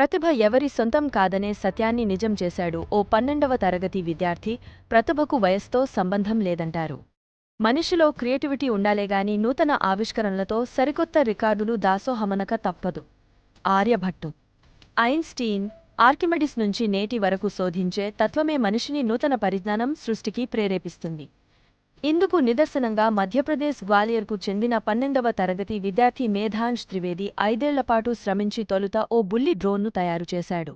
ప్రతిభ ఎవరి సొంతం కాదనే సత్యాన్ని నిజం చేశాడు ఓ పన్నెండవ తరగతి విద్యార్థి. ప్రతిభకు వయస్తో సంబంధం లేదంటారు. మనిషిలో క్రియేటివిటీ ఉండాలేగాని నూతన ఆవిష్కరణలతో సరికొత్త రికార్డులు దాసోహమనక తప్పదు. ఆర్యభట్టు. ఐన్స్టీన్ ఆర్కిమెడిస్ నుంచి నేటి వరకు శోధించే తత్వమే మనిషిని నూతన పరిజ్ఞానం సృష్టికి ప్రేరేపిస్తుంది. ఇందుకు నిదర్శనంగా మధ్యప్రదేశ్ గ్వాలియర్కు చెందిన పన్నెండవ తరగతి విద్యార్థి మేధాంష్ త్రివేది ఐదేళ్ళపాటు శ్రమించి తొలుత ఓ బుల్లి డ్రోన్ను తయారు చేశాడు.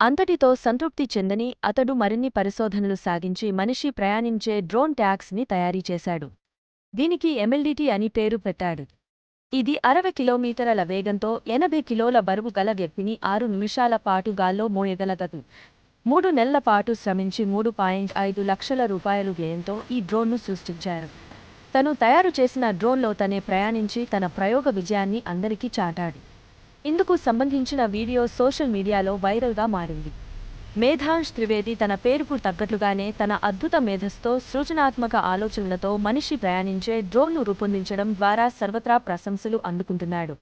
అంతటితో సంతృప్తి చెందని అతడు మరిన్ని పరిశోధనలు సాగించి మనిషి ప్రయాణించే డ్రోన్ ట్యాక్స్ని తయారీ చేశాడు. దీనికి ఎమ్మెల్డీటీ అని పేరు పెట్టాడు. ఇది అరవై కిలోమీటర్ల వేగంతో ఎనభై కిలోల బరువు గల వ్యక్తిని ఆరు నిమిషాల పాటు గాల్లో మోయగలగదు మూడు నెలల పాటు శ్రమించి మూడు పాయింట్ ఐదు లక్షల రూపాయలు వ్యయంతో ఈ డ్రోన్ను సృష్టించారు. తను తయారు చేసిన డ్రోన్లో తనే ప్రయాణించి తన ప్రయోగ విజయాన్ని అందరికీ చాటాడు. ఇందుకు సంబంధించిన వీడియో సోషల్ మీడియాలో వైరల్గా మారింది. మేధాంష్ త్రివేది తన పేరుకు తగ్గట్లుగానే తన అద్భుత మేధస్తో సృజనాత్మక ఆలోచనలతో మనిషి ప్రయాణించే డ్రోన్ను రూపొందించడం ద్వారా సర్వత్రా ప్రశంసలు అందుకుంటున్నాడు.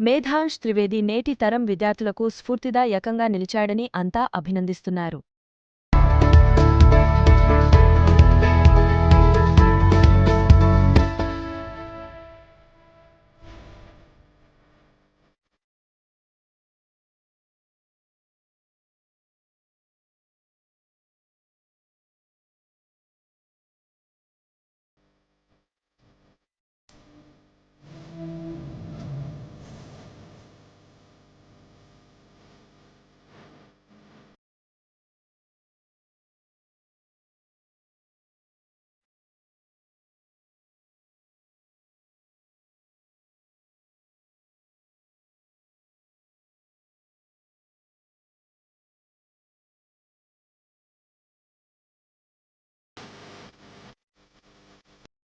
మేధాంష్ త్రివేది నేటి తరం విద్యార్థులకు స్ఫూర్తిదాయకంగా నిలిచాడని అంతా అభినందిస్తున్నారు.